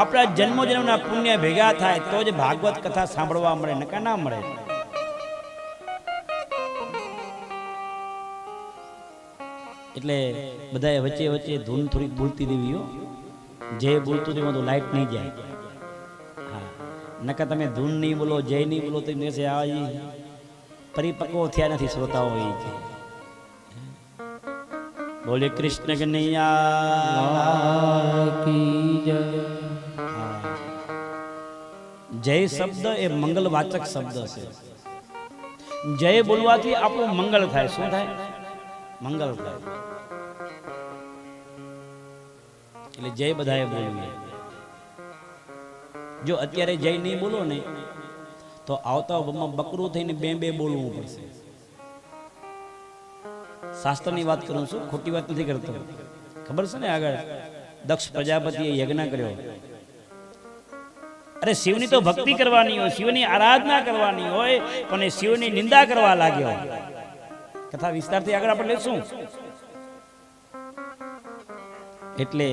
આપણા જન્મો જન્મના પુણ્ય ભેગા થાય તો જ ભાગવત કથા સાંભળવા મળે નકા ના મળે. એટલે બધાએ વચ્ચે વચ્ચે ધૂન થોડીક બોલતી દેવી હો. જે બોલતું તેમાં તો લાઈટ નહીં જાય. હા. નકા તમે ધૂન નહીં બોલો, જય નહીં બોલો, તો એમને આ પરિપક્વ થયા નથી શ્રોતાઓ એ છે બોલે કૃષ્ણ કનૈયા. કી જય. જય શબ્દ એ મંગલવાચક શબ્દ છે. જય બોલવાથી આપણું મંગળ થાય. શું થાય? મંગળ થાય. એટલે જય બધાએ બોલવી જો અત્યારે જય નહીં બોલો ને, તો આવતા વમાં બકરું થઈને બે બે બોલવું પડશે. શાસ્ત્રની વાત કરું છું, ખોટી વાત નથી કરતો. ખબર છે ને આગળ? દક્ષ પ્રજાપતિએ યજ્ઞ કર્યો. અરે શિવની તો ભક્તિ કરવાની હોય, શિવની આરાધના કરવાની હોય, પણ એ શિવની નિંદા કરવા લાગ્યો. કથા વિસ્તારથી આગળ આપણે લેશું. એટલે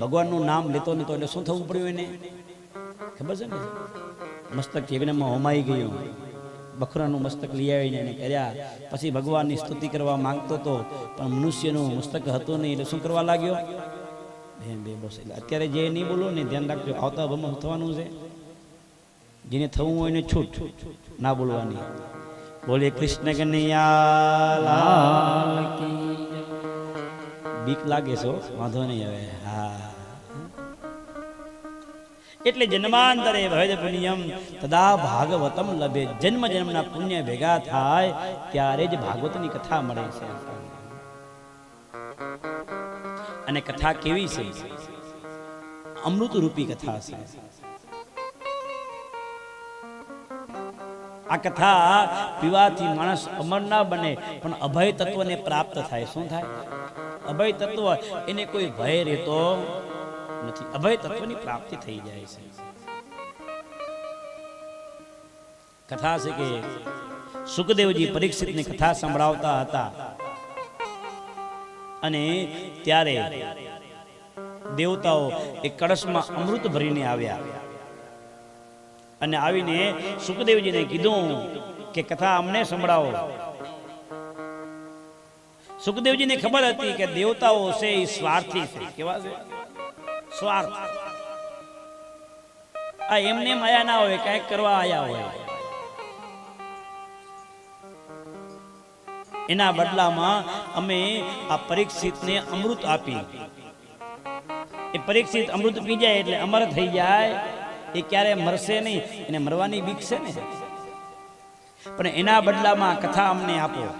ભગવાનનું નામ લેતો નતો એટલે શું થવું પડ્યું એને? ખબર છે ને? મસ્તક યજ્ઞમાં હોમાઈ ગયું. બખરાનું મસ્તક લઈ આવીને એને કર્યા પછી ભગવાનની સ્તુતિ કરવા માંગતો હતો પણ મનુષ્યનું મસ્તક હતું નહીં એટલે શું કરવા લાગ્યો? બે બે બસ અત્યારે જે નહીં બોલો ને ધ્યાન રાખજો. આવતા ભમ થવાનું છે. જેને થવું હોય ને છૂટ. ના બોલવાની. બોલે કૃષ્ણ કનૈયા. બીક લાગે છો વાંધો નહીં હવે. હા. એટલે જન્માંતરે ભવેદ પુણ્યમ, તદા ભાગવતમ લભે. જન્મ જન્મના પુણ્ય ભેગા થાય, ત્યારે જ ભાગવતની કથા મળે છે. અને કથા કેવી છે? અમૃત રૂપી કથા છે. આ કથા પીવાથી માણસ અમર ના બને, પણ અભય તત્વને પ્રાપ્ત થાય. શું થાય? અભય તત્વ એને કોઈ ભય રહેતો નથી. અભય તત્વની પ્રાપ્તિ થઈ જાય છે. કથા છે કે સુખદેવજી પરીક્ષિતની કથા સંભળાવતા હતા અને ત્યારે દેવતાઓ એ કળશમાં અમૃત ભરીને આવ્યા. અને આવીને સુખદેવજીને કીધું કે કથા અમને સંભળાવો. સુખદેવજીને ખબર હતી કે દેવતાઓ છે એ સ્વાર્થી છે. કેવા છે? સ્વાર્થ. આ એમને માયા ના હોય, કંઈક કરવા આયા હોય. એના બદલામાં અમે આ પરીક્ષિતને અમૃત આપી. એ પરીક્ષિત અમૃત પી જાય એટલે અમર થઈ જાય. એ ક્યારે મરશે નહીં, એને મરવાની બીક છે ને? પણ એના બદલામાં કથા અમને આપો.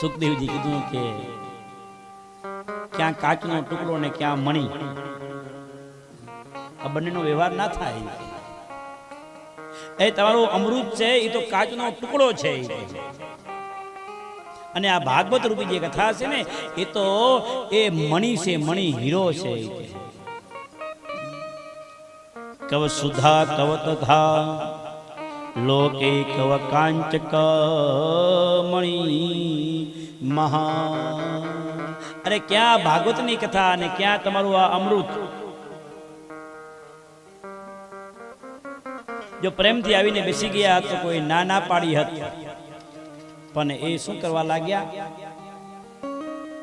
સુખદેવજી કીધું કે ક્યાં કાચનો ટુકડો ને ક્યાં મણી. આ બંનેનો વ્યવહાર ના થાય. એ તમારું અમૃત છે, એ તો કાચનો ટુકડો છે. અને આ ભાગવત રૂપી જે કથા છે ને, એ તો એ મણી છે, મણી હીરો છે. કવ સુધા કવ તથા લોકે કવ કાંચક મણી મહા અરે ક્યાં ભાગવતની કથા અને ક્યાં તમારું આ અમૃત? જો પ્રેમથી આવીને બેસી ગયા તો કોઈ ના ના પાડી હતી. પણ એ શું કરવા લાગ્યા?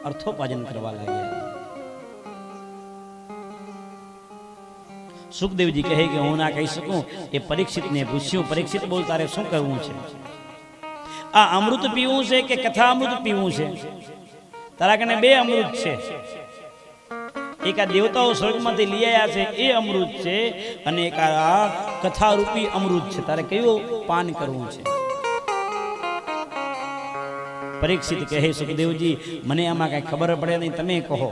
અર્થોપાર્જન કરવા લાગ્યા. સુખદેવજી કહે કે હું ના કહી શકું, એ પરીક્ષિતને પૂછ્યું, પરીક્ષિત બોલ, તારે શું કરવું છે? આ અમૃત પીવું છે કે કથા અમૃત પીવું છે? તારા કને બે અમૃત છે. એક આ દેવતાઓ સ્વર્ગમાંથી લઈ આવ્યા છે, એ અમૃત છે, અને એક આ કથા રૂપી અમૃત છે. તારે કયું પાન કરવું છે? પરીક્ષિત કહે, સુખદેવજી, મને આમાં કઈ ખબર પડે નહીં, તમે કહો.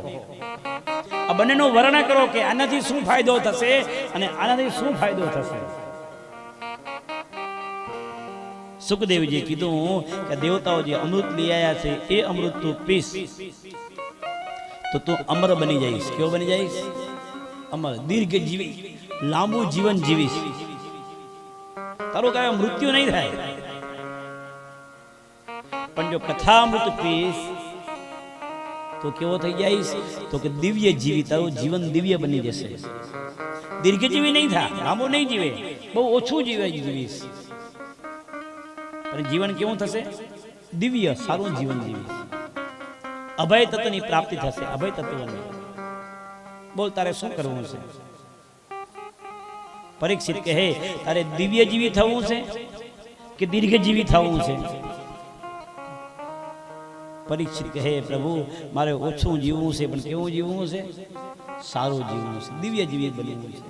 આ બંનેનું વર્ણન કરો કે આનાથી શું ફાયદો થશે અને આનાથી શું ફાયદો થશે. સુખદેવજી કીધું કે દેવતાઓ જે અમૃત લઈ આવ્યા છે, એ અમૃત તું પીસ. તો તું અમર બની જઈશ. કેવો બની જઈશ? અમર દીર્ઘ જીવી લાંબુ જીવન જીવીશ. તારું કાંઈ મૃત્યુ નહીં થાય. પણ જો કથા અમૃત પીશ તો કેવો થઈ જઈશ તો કે દિવ્ય જીવી તારું જીવન દિવ્ય બની જશે. દીર્ઘજીવી નહીં થા લાંબો નહીં જીવે. બહુ ઓછું જીવે જીવીશ. પણ જીવન કેવું થશે? દિવ્ય, સારું જીવન જીવીશ અભય તત્વની પ્રાપ્તિ થશે, અભય તત્વની. બોલ, તારે શું કરવું છે? પરીક્ષિત કહે તારે દિવ્ય જીવી થવું છે કે દીર્ઘજીવી થવું છે? પરીક્ષિત કહે, પ્રભુ, મારે ઓછું જીવવું છે, પણ કેવું જીવવું છે? સારું જીવવું છે, દિવ્ય જીવી બનવું છે.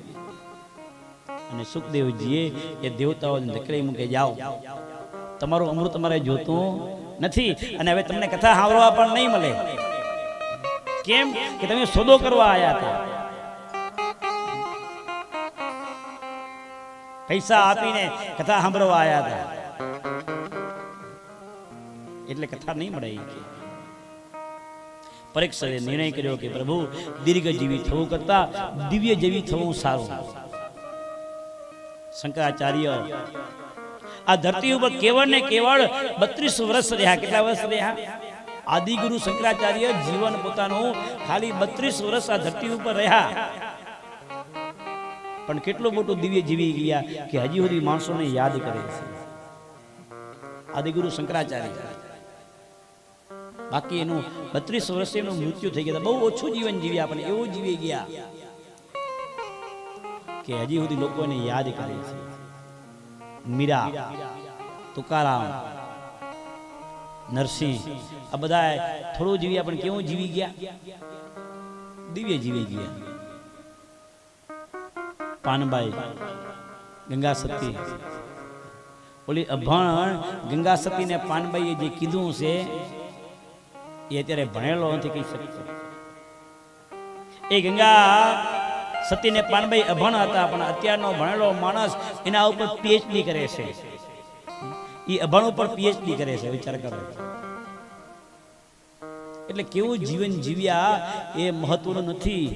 અને સુખદેવજીએ એ દેવતાઓને ધકેલી મૂકે, જાઓ, તમારું અમૃત તમારે જોતું નથી અને હવે તમને કથા સાંભળવા પણ નહીં મળે. કેમ કે તમે સોદો કરવા આવ્યા હતા. પૈસા આપીને કથા સાંભળવા આવ્યા હતા. એટલે કથા નહીં મળે ઈ પરીક્ષરે નિર્ણય કર્યો કે, પ્રભુ, દીર્ઘજીવી થવું કરતા દિવ્ય જીવી થવું સારું. શંકરાચાર્ય, આ ધરતી ઉપર કેવળ ને કેવળ બત્રીસ વર્ષ રહ્યા. કેટલા વર્ષ રહ્યા? આદિગુરુ શંકરાચાર્ય જીવન પોતાનું ખાલી બત્રીસ વર્ષ આ ધરતી ઉપર રહ્યા. પણ કેટલું મોટું દિવ્ય જીવી ગયા કે હજી સુધી માણસોને યાદ કરે છે. આદિગુરુ શંકરાચાર્ય બાકી એનું બત્રીસ વર્ષે એનું મૃત્યુ થઈ ગયા બહુ ઓછું જીવન જીવ્યા આપણે એવું જીવી ગયા કે હજી સુધી લોકોને યાદ કરે છે. મીરા, તુકારામ, નરસિંહ, આ બધા થોડું જીવ્યા પણ કેવું જીવી ગયા? દિવ્ય જીવી ગયા. પાનબાઈ ગંગા સતી ઓલી અભણ ગંગા સતી ને પાનબાઈએ જે કીધું છે એ અત્યારે ભણેલો નથી કહી શકતો એ ગંગા, સતીને પાનબાઈ અભણ હતા, પણ અત્યારનો ભણેલો માણસ એના ઉપર પીએચડી કરે છે. એ અભણ ઉપર પીએચડી કરે છે, વિચાર કરો. એટલે કેવું જીવન જીવ્યા એ મહત્વનું નથી.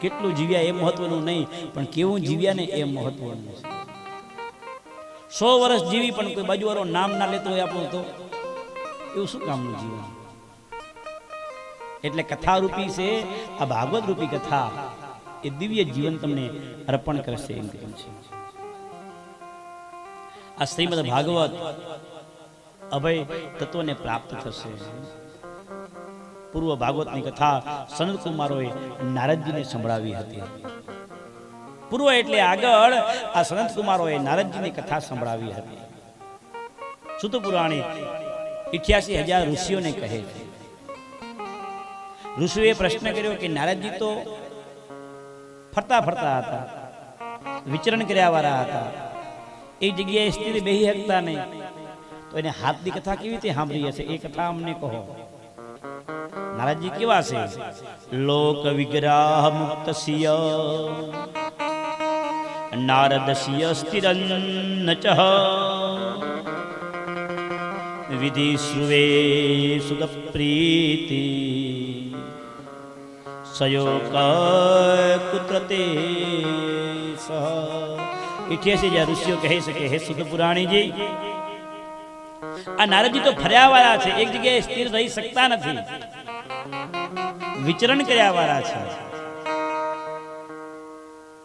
કેટલું જીવ્યા એ મહત્વનું નહીં, પણ કેવું જીવ્યા ને એ મહત્વનું છે. સો વર્ષ જીવી પણ કોઈ બાજુવાળો નામ ના લેતો હોય આપણું તો. એવું શું કામનું જીવન? એટલે કથા રૂપી છે, આ ભાગવત રૂપી કથા એ દિવ્ય જીવન તમને અર્પણ કરશે એમ કહ્યું છે. આ શ્રીમદ ભાગવત અભય તત્વને પ્રાપ્ત થશે. પૂર્વ ભાગવતની કથા સનત કુમારોએ નારદજીને સંભળાવી હતી. પૂર્વ એટલે આગળ આ સનત કુમારોએ નારદજીની કથા સંભળાવી હતી. સુત પુરાણી? ઇઠ્યાસી હજાર ઋષિઓને કહે છે. ઋષિએ પ્રશ્ન કર્યો કે નારદજી તો ફરતા ફરતા હતા, વિચરણ કર્યા વાળા હતા. એ જગ્યાએ સ્થિર બેહી શકતા નહીં. તો એને હાથની કથા કેવી રીતે સાંભળી હશે? એ કથા અમને કહો. નારદજી કેવા છે? લોક વિગ્રહ મુક્ત સિય નારદ સિય સ્થિરન્ન ચ વિધિ શ્રુવે સુખ પ્રીતિ સયોક કુત્ર તે સહ ઇઠ્યાસી હજાર ઋષિઓ કહે છે કે હે સુખ પુરાણીજી આ નારદજી તો ફર્યા વાળા છે એક જગ્યાએ સ્થિર રહી શકતા નથી વિચરણ કર્યા વાળા છે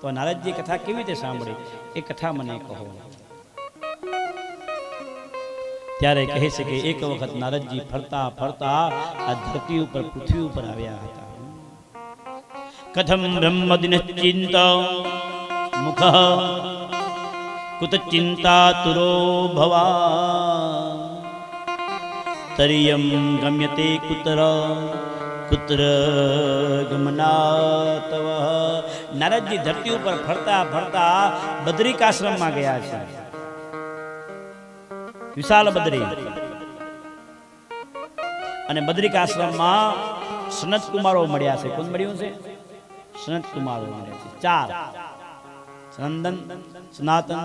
તો નારદજી કથા કેવી રીતે સાંભળી? એ કથા મને કહો. ત્યારે કહે છે કે એક વખત નારદજી ફરતા ફરતા આ ધરતી ઉપર, પૃથ્વી ઉપર આવ્યા હતા. કથમ બ્રહ્મદિન ચિંતા મુખ કુત ચિંતા તુરો ભવા તરિયમ ગમ્યતે કુત્ર કુત્ર ગમનાતવ. નારદજી ધરતી ઉપર ફરતા ફરતા બદ્રિકાશ્રમમાં ગયા છે. વિશાલ બદ્રી. અને બદ્રિકાશ્રમમાં સનત કુમારો મળ્યા છે. કોણ મળ્યું છે? સનત કુમારો મળ્યા છે. ચાર. સનંદન સનાતન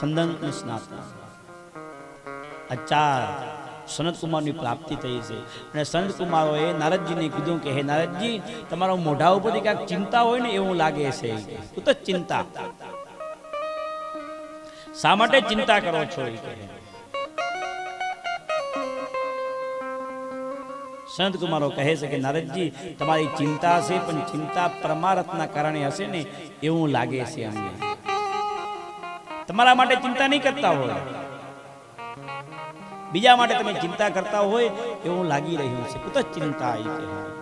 સંદન સ્નાતન. આ સનત કુમારની પ્રાપ્તિ થઈ છે. અને સનતકુમારોએ નારદજીને કીધું કે, હે નારદજી, તમારા મોઢા ઉપરથી ક્યાંક ચિંતા હોય ને એવું લાગે છે. કુત ચિંતા. શા માટે ચિંતા કરો છો? સંત કહે. છે કે, નારદજી, તમારી ચિંતા હશે પણ ચિંતા પરમારથના કારણે હશે ને એવું લાગે છે અમને તમારા માટે ચિંતા નહીં કરતા હોય. બીજા માટે તમે ચિંતા કરતા હોય એવું લાગી રહ્યું છે. કુત ચિંતા આવી છે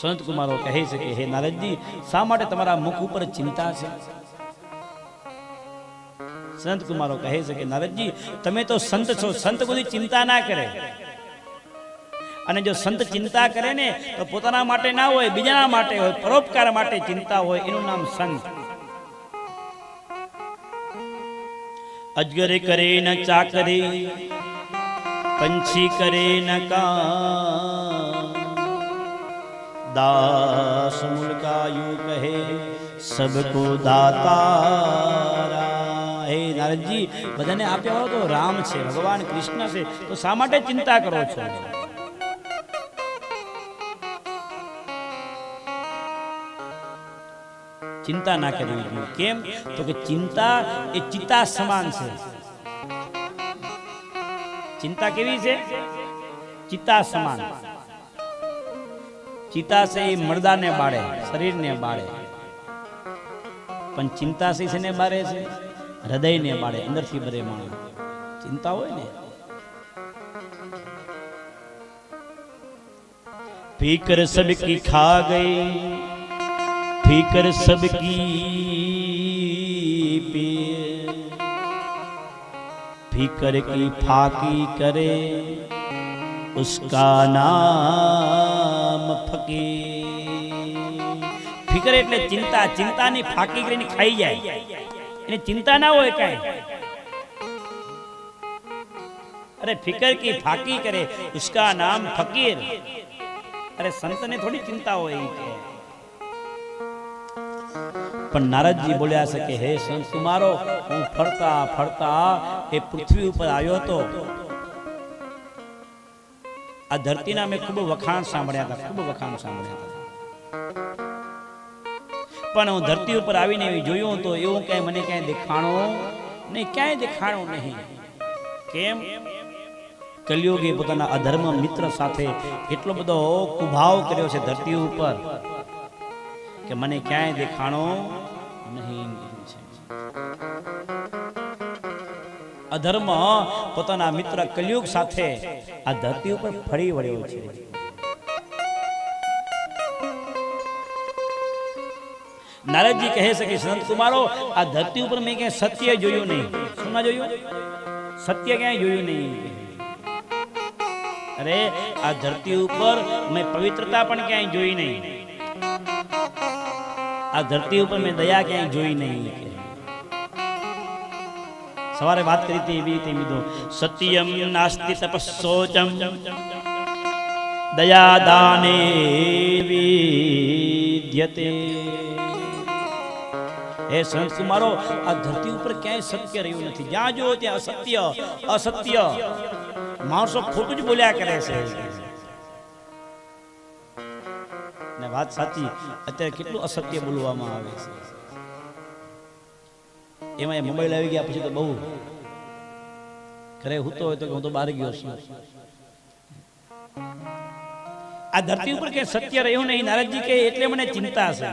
સંત કુમારો કહે છે કે, હે નારદજી, શા માટે તમારા મુખ ઉપર ચિંતા છે? સંત કુમારો કહે છે કે, નારદજી, તમે તો સંત છો. સંત કોઈ ચિંતા ના કરે. અને જો સંત ચિંતા કરે ને, તો પોતાના માટે ના હોય, બીજાના માટે હોય, પરોપકાર માટે ચિંતા હોય, એનું નામ સંત. અજગરે કરે ન ચાકરી, પંછી કરે ન કા દાસ મુલકાયુ કહે, સબકો દાતા હે નારદજી, બધાને આપ્યા હો તો રામ છે, ભગવાન કૃષ્ણ છે, તો શા માટે ચિંતા કરો છો? ચિંતા ના કરવી જોઈએ કેમ? તો કે ચિંતા એ ચિતા સમાન છે. ચિંતા કેવી છે? ચિતા સમાન. ચિતા છે એ મરદાને બાળે, શરીરને બાળે. પણ ચિંતા છે ને બાળે છે? હૃદયને બાળે, અંદરથી બધે માણસ. ચિંતા હોય ને? ફિકર સબકી ખા ગઈ. ફિકર सबकी पे फिकर की फाकी करे उसका નામ ફકીર ફિકર એટલે ચિંતા ચિંતાની ફાકી કરીને ખાઈ જાય એને ચિંતા ના હોય કાંઈ અરે ફિકર કી ફાકી કરે उसका નામ ફકીર અરે સંતને થોડી ચિંતા હોય ઈ કે પણ નારદજી બોલ્યા છે કે, હે સંત કુમારો, હું ફરતા ફરતા એ પૃથ્વી ઉપર આવ્યો હતો. આ ધરતીના મેં ખૂબ વખાણ સાંભળ્યા હતા, ખૂબ વખાણ સાંભળ્યા હતા. પણ હું ધરતી ઉપર આવીને એવું જોયું તો એવું ક્યાંય મને ક્યાંય દેખાણું નહીં, ક્યાંય દેખાણું નહીં. કેમ? કલયુગે પોતાના અધર્મ મિત્ર સાથે એટલો બધો કુભાવ કર્યો છે ધરતી ઉપર કે મને ક્યાંય દેખાણો અધર્મ પોતાના મિત્ર કલયુગ સાથે આ ધરતી ઉપર ફરી વળ્યો છે. નારદજી કહે છે કે, સંત કુમારો, આ ધરતી ઉપર મેં ક્યાંય સત્ય જોયું નહીં. શું ના જોયું? સત્ય ક્યાંય જોયું નહીં? અરે, આ ધરતી ઉપર મેં પવિત્રતા પણ ક્યાંય જોઈ નહીં. આ ધરતી ઉપર મેં દયા ક્યાંય જોઈ નહીં. સવારે વાત કરી હતી એવી રીતે મીધો સત્યમ નાસ્તિ તપસ્સોચમ દયા દાને વિદ્યતે હે સંત કુમારો આ ધરતી ઉપર ક્યાંય સત્ય રહ્યું નથી જ્યાં જો ત્યાં અસત્ય અસત્ય માણસો ખોટું જ બોલ્યા કરે છે ને વાત સાચી અત્યારે કેટલું અસત્ય બોલવામાં આવે છે એમાં એ મોબાઈલ આવી ગયા પછી તો બહુ ઘરે હૂતો હોય તો હું તો બહાર ગયો છું. આ ધરતી ઉપર કે સત્ય રહ્યું નહીં, નારદજી કે એટલે મને ચિંતા છે.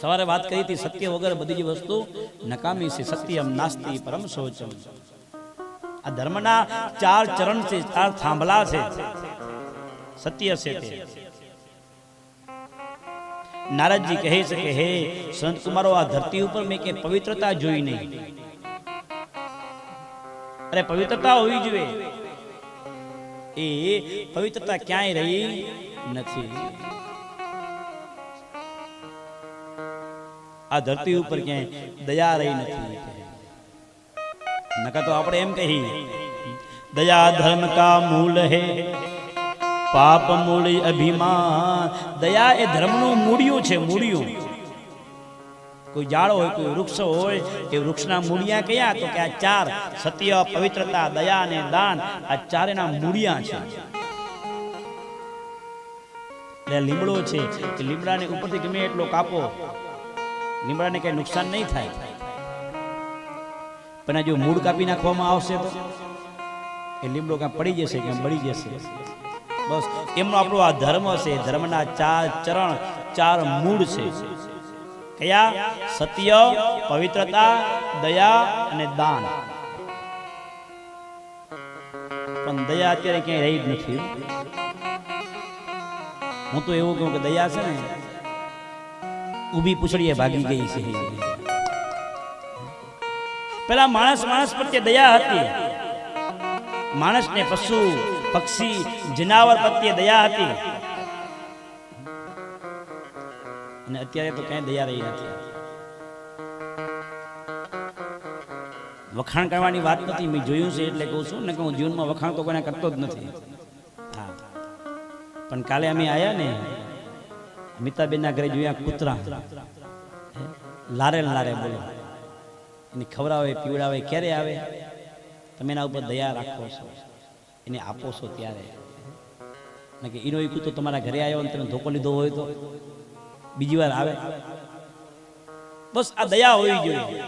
સવારે વાત કરી હતી, સત્ય વગર બધી જ વસ્તુ નકામી છે, સત્યમ નાસ્તિ પરમ શોચમ. આ ધર્મના ચાર ચરણ છે, ચાર થાંભલા છે. સત્ય છે તે. નારદજી કહે છે કે, હે, સંત કુમારો, આ ધરતી ઉપર મેં કે પવિત્રતા જોઈ નહીં. અરે, પવિત્રતા હોવી જોઈએ. એ પવિત્રતા ક્યાંય રહી નથી. આ ધરતી ઉપર ક્યાંય દયા રહી નથી. નકા તો આપણે એમ કહી દયા ધર્મ કા મૂળ હે? પાપ મૂળી અભિમાન. દયા એ ધર્મનું મૂળિયું છે, મૂળિયું. કોઈ જાળો હોય, કોઈ વૃક્ષ હોય, એ વૃક્ષના મૂળિયા કયા? તો કે આ ચાર સત્ય, પવિત્રતા, દયા અને દાન, આ ચારેના મૂળિયા છે. એટલે લીમડો છે કે લીમડાને ઉપરથી ગમે એટલો કાપો, લીમડાને કઈ નુકસાન નહીં થાય. પણ આ જો મૂળ કાપી નાખવામાં આવશે તો? એ લીમડો કાં પડી જશે કે બળી જશે? બસ, એમનો આપણો આ ધર્મ છે, ધર્મના ચાર ચરણ, ચાર મૂળ છે. કયા? સત્ય, પવિત્રતા, દયા અને દાન. પણ દયા અત્યારે ક્યાંય રહી જ નથી. હું તો એવું કહું કે દયા છે ને, ઊભી પૂછડીએ ભાગી ગઈ છે. પેલા માણસ માણસ પ્રત્યે દયા હતી. માણસને પશુ પક્ષી જનાવર પ્રત્યે દયા હતી. અને અત્યારે તો કઈ દયા રહી નથી. વખાણ કરવાની વાત નથી, મેં જોયું છે એટલે કહું છું ને કે હું જીવનમાં વખાણ તો કોને કરતો જ નથી. હા. પણ કાલે અમે આવ્યા ને મિતાબેનના ઘરે જોયા કૂતરા. લારે લારે બોલે. એને ખવડાવે, પીવડાવે, ક્યારે આવે? તમે એના ઉપર દયા રાખો છો. એને આપો છો ત્યારે. કે એનો એ તો તમારા ઘરે આવ્યો અને તમે ધોકો લીધો હોય તો? બીજી વાર આવે. બસ આ દયા હોવી જોઈએ.